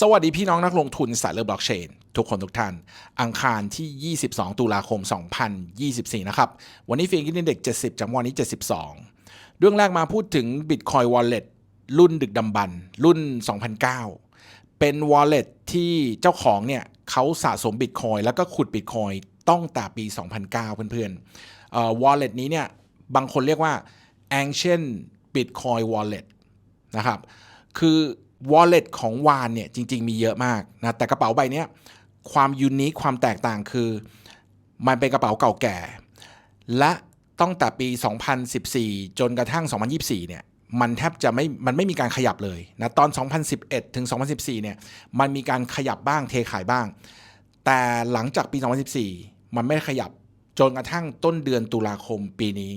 สวัสดีพี่น้องนักลงทุนสายเลือบล็อกเชนทุกคนทุกท่าน อังคารที่ 22 ตุลาคม 2024 นะครับ วันนี้ฟีกินเด็ก 70จังหวะนี้ 72 เรื่องแรกมาพูดถึง Bitcoin Wallet รุ่นดึกดำบรรรุ่น 2009 เป็น Wallet ที่เจ้าของเนี่ยเขาสะสม Bitcoin แล้วก็ขุด Bitcoin ต้องแต่ปี 2009 เพื่อนๆเอ่อ Wallet นี้เนี่ยบางคนเรียกว่า Ancient Bitcoin Wallet นะครับคือ wallet ของวานเนี่ยจริง ๆ มีเยอะมากนะแต่กระเป๋าใบนี้ความยูนิคความแตกต่างคือ มันเป็นกระเป๋าเก่าแก่ และตั้งแต่ปี 2014 จนกระทั่ง 2024 เนี่ยมันแทบจะไม่ มันไม่มีการขยับเลยนะตอน 2011 ถึง 2014 เนี่ย มันมีการขยับบ้างเทขายบ้าง แต่หลังจากปี 2014 มันไม่ขยับ จนกระทั่งต้นเดือนตุลาคมปีนี้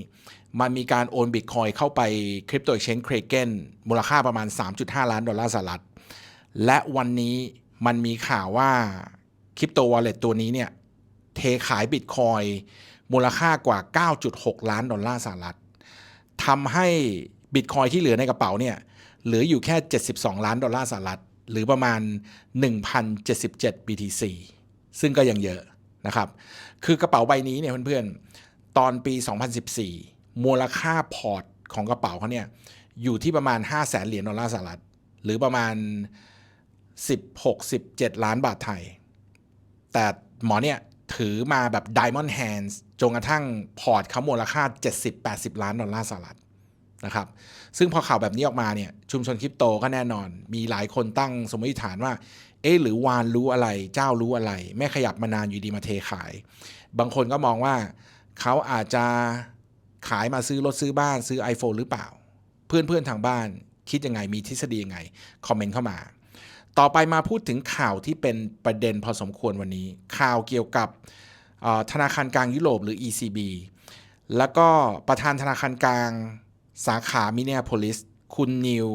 มันมีการโอนบิตคอยเข้าไปคริปโต e x c h a n g e เครเกนมูลค่าประมาณ 3.5 ล้านดอลลาร์สหรัฐ และวันนี้มันมีข่าวว่าคริปโตวอลเล็ตตัวนี้เนี่ยเทขายบิตคอยมูลค่ากว่า 9.6 ล้านดอลลาร์สหรัฐทำให้บิตคอยที่เหลือในกระเป๋าเนี่ยเหลืออยู่แค่ 72 ล้านดอลลาร์สหรัฐ หรือประมาณ 1,077 BTC ซึ่งก็ยังเยอะ นะครับคือกระเป๋าใบนี้เนี่ยเพื่อนๆ ตอนปี 2014 มูลค่าพอร์ตของกระเป๋าเขาเนี่ยอยู่ที่ประมาณ 5 0 0แสนเหรียญดอลลาร์สหรัฐ หรือประมาณ 16-17 ล้านบาทไทย แต่หมอเนี่ยถือมาแบบ Diamond Hands จนกระทั่งพอร์ตเขามูลค่า 70-80 ล้านดอลลาร์สหรัฐนะครับ ซึ่งพอข่าวแบบนี้ออกมาเนี่ยชุมชนคริปโตก็แน่นอน มีหลายคนตั้งสมมติฐานว่า อ๊ะหรือวานรู้อะไร เจ้ารู้อะไรแม่ขยับมานานอยู่ดีมาเทขาย บางคนก็มองว่าเขาอาจจะขายมาซื้อรถซื้อบ้านซื้อ iPhone หรือเปล่า เพื่อนๆทางบ้านคิดยังไงมีทฤษฎียังไง คอมเมนต์เข้ามา ต่อไปมาพูดถึงข่าวที่เป็นประเด็นพอสมควรวันนี้ ข่าวเกี่ยวกับธนาคารกลางยุโรปหรือ ECB แล้วก็ประธานธนาคารกลางสาขามิเนียโพลิสคุณนิว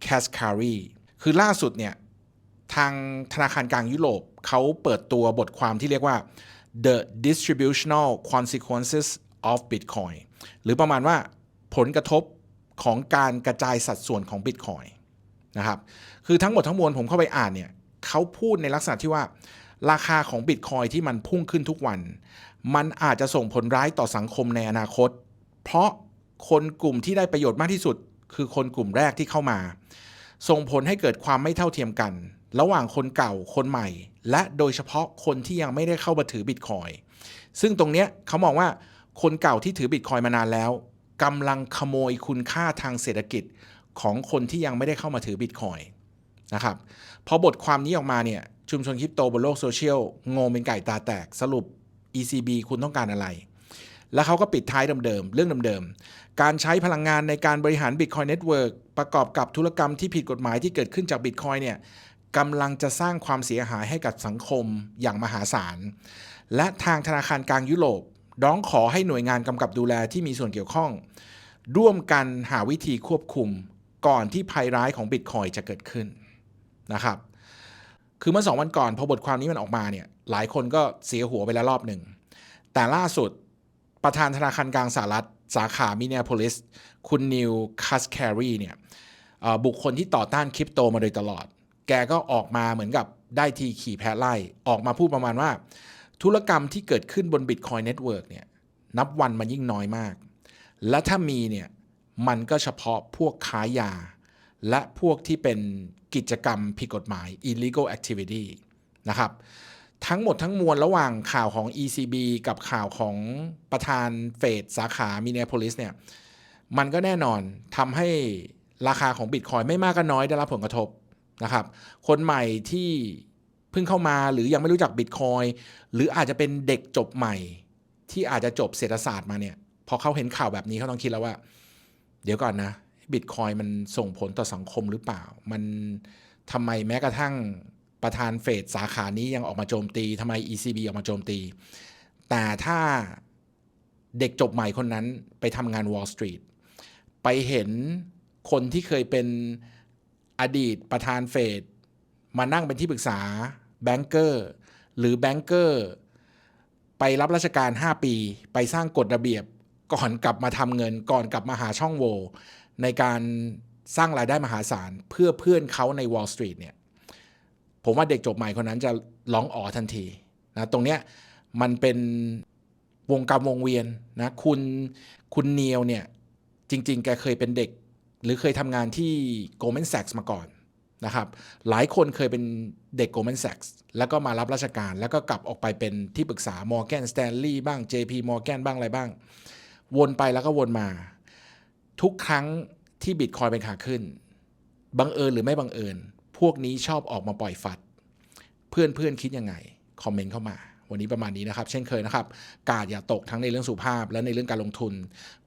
แคสคารีคือล่าสุดเนี่ย ทางธนาคารกลางยุโรปเขาเปิดตัวบทความที่เรียกว่า the distributional consequences of Bitcoin หรือประมาณว่าผลกระทบของการกระจายสัดส่วนของ Bitcoin นะครับ คือทั้งหมดทั้งมวลผมเข้าไปอ่านเนี่ยเขาพูดในลักษณะที่ว่า ราคาของ Bitcoin ที่มันพุ่งขึ้นทุกวัน มันอาจจะส่งผลร้ายต่อสังคมในอนาคต เพราะคนกลุ่มที่ได้ประโยชน์มากที่สุด คือคนกลุ่มแรกที่เข้ามา ส่งผลให้เกิดความไม่เท่าเทียมกัน ระหว่างคนเก่าคนใหม่ และโดยเฉพาะคนที่ยังไม่ได้เข้ามาถือบิตคอยซึ่งตรงเนี้ยเขามองว่าคนเก่าที่ถือบิตคอยมานานแล้วกำลังขโมยคุณค่าทางเศรษฐกิจของคนที่ยังไม่ได้เข้ามาถือบิตคอยนะครับพอบทความนี้ออกมาเนี่ยชุมชนคริปโตบนโลกโซเชียลงงเป็นไก่ตาแตกสรุป ECB คุณต้องการอะไร แล้วเขาก็ปิดท้ายเดิมๆเรื่องเดิมๆ การใช้พลังงานในการบริหาร Bitcoin Network ประกอบกับธุรกรรมที่ผิดกฎหมายที่เกิดขึ้นจาก Bitcoin เนี่ย กำลังจะสร้างความเสียหายให้กับสังคมอย่างมหาศาล และทางธนาคารกลางยุโรปร้องขอให้หน่วยงานกำกับดูแลที่มีส่วนเกี่ยวข้อง ร่วมกันหาวิธีควบคุมก่อนที่ภัยร้ายของ Bitcoin จะเกิดขึ้นนะครับ คือเมื่อสองวันก่อนพอบทความนี้มันออกมาเนี่ยหลายคนก็เสียหัวไปแล้วรอบหนึ่ง แต่ล่าสุดประธานธนาคารกลางสหรัฐ สาขามิเนโพลิส คุณนิวคัสแครีเนี่ยบุคคลที่ต่อต้านคริปโตมาโดยตลอด แกก็ออกมาเหมือนกับได้ทีขี่แพ้ไล่ ออกมาพูดประมาณว่า ธุรกรรมที่เกิดขึ้นบน Bitcoin Network เนี่ยนับวันมันยิ่งน้อยมาก และถ้ามีเนี่ยมันก็เฉพาะพวกค้ายา และพวกที่เป็นกิจกรรมผิดกฎหมาย illegal activity นะครับทั้งหมดทั้งมวลระหว่างข่าวของ ECB กับข่าวของประธานเฟดสาขามิเนโพลิสเนี่ยมันก็แน่นอนทำให้ราคาของบิตคอยไม่มากก็น้อยได้รับผลกระทบ นะครับ คนใหม่ที่เพิ่งเข้ามาหรือยังไม่รู้จักบิตคอยหรืออาจจะเป็นเด็กจบใหม่ ที่อาจจะจบเศรษฐศาสตร์มาเนี่ยพอเขาเห็นข่าวแบบนี้เขาต้องคิดแล้วว่า เดี๋ยวก่อนนะบิตคอยมันส่งผลต่อสังคมหรือเปล่า มันทำไมแม้กระทั่งประธานเฟดสาขานี้ยังออกมาโจมตีทำไม ECB ออกมาโจมตี แต่ถ้าเด็กจบใหม่คนนั้นไปทำงาน Wall Street ไปเห็นคนที่เคยเป็น อดีตประธานเฟดมานั่งเป็นที่ปรึกษาแบงเกอร์หรือแบงเกอร์ไปรับราชการ 5 ปี ไปสร้างกฎระเบียบก่อนกลับมาทำเงิน ก่อนกลับมาหาช่องโหว่ในการสร้างรายได้มหาศาลเพื่อเพื่อนเขาใน Wall Street เนี่ยผมว่าเด็กจบใหม่คนนั้นจะร้องอ๋อทันทีนะตรงเนี้ยมันเป็นวงกรรมวงเวียนนะคุณคุณเนียวเนี่ยจริง ๆ แกเคยเป็นเด็ก หรือเคยทำงานที่ Goldman Sachs มาก่อนนะครับ หลายคนเคยเป็นเด็ก Goldman Sachs แล้วก็มารับราชการแล้วก็กลับออกไปเป็นที่ปรึกษา Morgan Stanley บ้าง JP Morgan บ้างอะไรบ้าง วนไปแล้วก็วนมา ทุกครั้งที่บิตคอยเป็นขาขึ้น บังเอิญหรือไม่บังเอิญ พวกนี้ชอบออกมาปล่อยฟัด เพื่อนเพื่อนคิดยังไง คอมเมนต์เข้ามา วันนี้ประมาณนี้นะครับ เช่นเคยนะครับ กาดอย่าตกทั้งในเรื่องสุขภาพและในเรื่องการลงทุน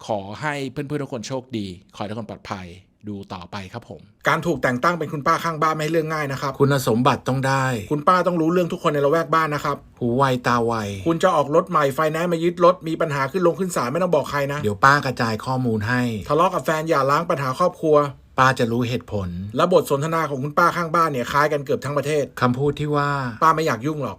ขอให้เพื่อนๆทุกคนโชคดี ขอให้ทุกคนปลอดภัยดูต่อไปครับผม การถูกแต่งตั้งเป็นคุณป้าข้างบ้านไม่ให้เรื่องง่ายนะครับ คุณสมบัติต้องได้ คุณป้าต้องรู้เรื่องทุกคนในละแวกบ้านนะครับ หูไวตาไว คุณจะออกรถใหม่ไฟแนนซ์มายึดรถ มีปัญหาขึ้นลงขึ้นศาลไม่ต้องบอกใครนะ เดี๋ยวป้ากระจายข้อมูลให้ ทะเลาะกับแฟนอย่าล้างปัญหาครอบครัว ป้าจะรู้เหตุผล และบทสนทนาของคุณป้าข้างบ้านเนี่ยคล้ายกันเกือบทั้งประเทศ คำพูดที่ว่า ป้าไม่อยากยุ่งหรอก